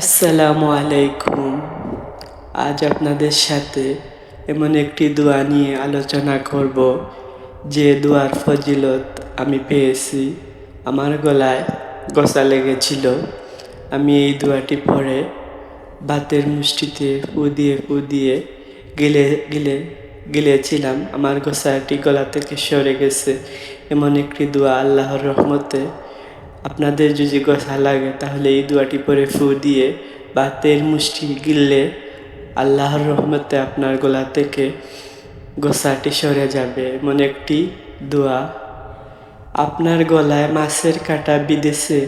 আসসালামু আলাইকুম। আজ আপনাদের সাথে এমন একটি দোয়া নিয়ে আলোচনা করব। যে দোয়ার ফজিলত আমি পেয়েছি, আমার গলায় গসা লেগেছিল। আমি এই দোয়াটি পরে বাতের মুষ্টিতে ফু দিয়ে ফু দিয়ে গিলে গিলে, গিলেছিলাম। আমার গোসাটি গলা থেকে সরে গেছে। এমন একটি দোয়া আল্লাহর রহমতে আপনাদের যদি গোসা লাগে, তাহলে এই দোয়াটি পরে ফু দিয়ে বা তেল মুষ্টি গিললে আল্লাহর রহমতে আপনার গলা থেকে গোসাটি সরে যাবে। এমন একটি দোয়া। আপনার গলায় মাছের কাটা বিদেশে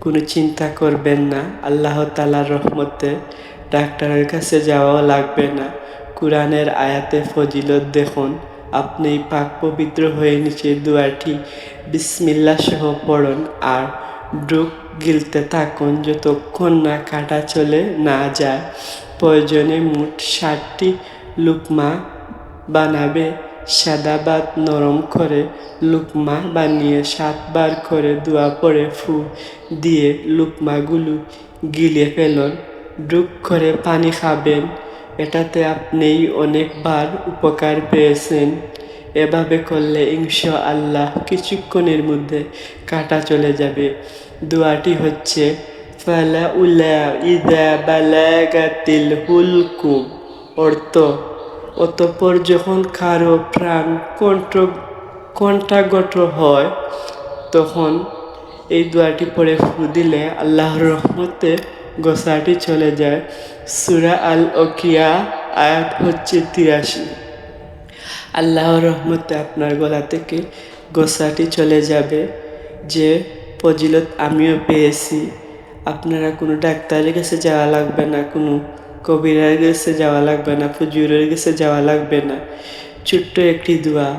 কোনো চিন্তা করবেন না। আল্লাহ তালার রহমতে ডাক্তারের কাছে যাওয়াও লাগবে না। কোরআনের আয়াতে ফজিলত দেখুন, আপনি পাক পবিত্র হয়ে নিচে দোয়াটি বিসমিল্লা সহ পড়ুন আর ডুক গিলতে থাকুন যতক্ষণ না কাটা চলে না যায়। প্রয়োজনে মোট ষাটটি লুকমা বানাবে। সাদা ভাত নরম করে লুকমা বানিয়ে সাতবার করে দোয়া পরে ফু দিয়ে লুকমাগুলো গিলে ফেলুন। ডুক করে পানি খাবেন। এটাতে আপনি অনেকবার উপকার পেয়েছেন। এভাবে করলে ইনশা আল্লাহ কিছুক্ষণের মধ্যে কাটা চলে যাবে। দোয়াটি হচ্ছে, ফালা উলা ইদা বালাগাতিল হুলকুম অর্থ, অতঃপর যখন কারও প্রাণ কণ্ঠ, কণ্ঠাগত হয়, তখন এই দোয়াটি পড়ে ফু দিলে আল্লাহর রহমতে গোসাটি চলে যায়। সুরা আল ওকিয়া আয়াত হচ্ছে তিরাশি। আল্লাহর রহমতে আপনার গলা থেকে গোসাটি চলে যাবে, যে ফজিলত আমিও পেয়েছি। আপনারা কোনো ডাক্তারের কাছে যাওয়া লাগবে না, কোনো কবিরার কাছে যাওয়া লাগবে না, ফুজুরের কাছে যাওয়া লাগবে না। ছোট্ট একটি দোয়া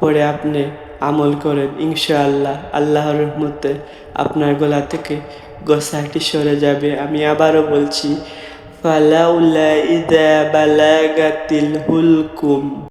পরে আপনি আমল করেন, ইনশাআল্লাহ। আল্লাহর রহমতে আপনার গলা থেকে গোসাটি সরে যাবে। আমি আবারও বলছি, ফালাউলা ইদা বালাগাতিল হুলকুম।